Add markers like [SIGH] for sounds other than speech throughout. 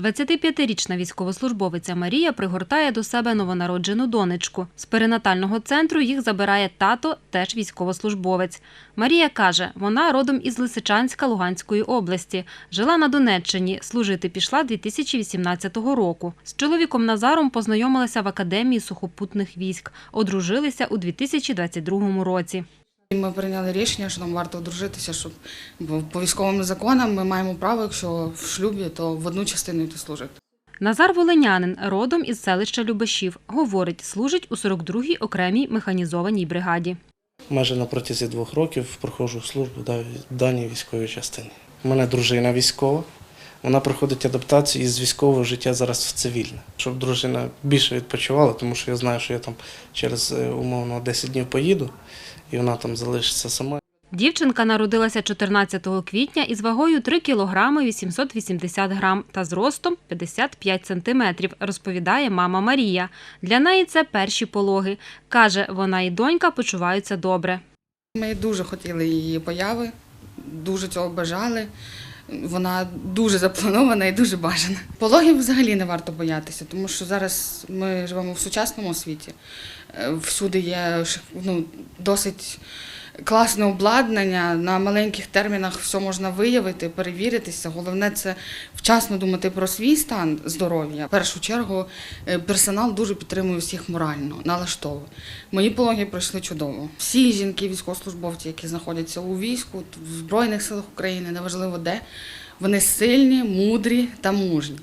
25-річна військовослужбовиця Марія пригортає до себе новонароджену донечку. З перинатального центру їх забирає тато, теж військовослужбовець. Марія каже, вона родом із Лисичанська Луганської області. Жила на Донеччині, служити пішла 2018 року. З чоловіком Назаром познайомилася в академії сухопутних військ. Одружилися у 2022 році. Ми прийняли рішення, що нам варто одружитися, щоб бо по військовим законам ми маємо право, якщо в шлюбі, то в одну частину йти служити. Назар Волинянин, родом із селища Любешів. Говорить, служить у 42-й окремій механізованій бригаді. Майже на протязі двох років проходжу службу в даній військовій частині. У мене дружина військова. Вона проходить адаптацію із військового життя зараз в цивільне, щоб дружина більше відпочивала, тому що я знаю, що я там через е, умовно 10 днів поїду, і вона там залишиться сама. Дівчинка народилася 14 квітня із вагою 3 кілограми 880 грам та зростом 55 сантиметрів, розповідає мама Марія. Для неї це перші пологи. Каже, вона і донька почуваються добре. Ми дуже хотіли її появи, дуже цього бажали. Вона дуже запланована і дуже бажана. Пологів взагалі не варто боятися, тому що зараз ми живемо в сучасному світі. Е, Всюди є ну, досить класне обладнання. На маленьких термінах все можна виявити, перевіритися. Головне це вчасно думати про свій стан здоров'я. В першу чергу е, персонал дуже підтримує всіх морально, налаштовує. Мої пологи пройшли чудово. Всі жінки, військовослужбовці, які знаходяться у війську, в Збройних силах України, неважливо де, вони сильні, мудрі та мужні.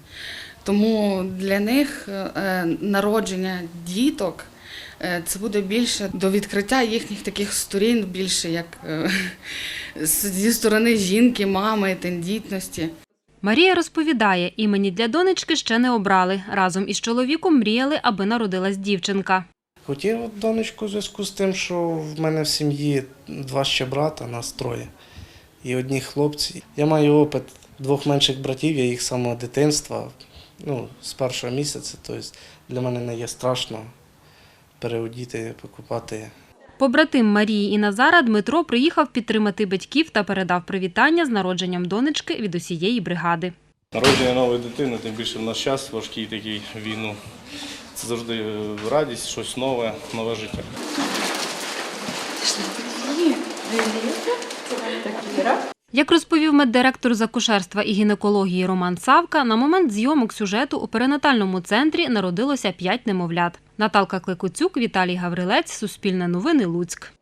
Тому для них е, народження діток е, це буде більше до відкриття їхніх таких сторін, більше як е, [LAUGHS] зі сторони жінки, мами, тендітності. Марія розповідає, імені для донечки ще не обрали. Разом із чоловіком мріяли, аби народилась дівчинка. Хотів донечку в зв'язку з тим, що в мене в сім'ї два ще брата, нас троє, і одні хлопці. Я маю опит двох менших братів, я їх з самого дитинства, ну, з першого місяця. Тобто для мене не є страшно переодіти, покупати Побратим Марії і Назара Дмитро приїхав підтримати батьків та передав привітання з народженням донечки від усієї бригади. Народження нової дитини, тим більше в наш час важкий такий війну. Це завжди е, радість, щось нове, нове життя. Як розповів меддиректор з акушерства і гінекології Роман Савка, на момент зйомок сюжету у перинатальному центрі народилося п'ять немовлят. Наталка Кликоцюк, Віталій Гаврилець, Суспільне новини, Луцьк.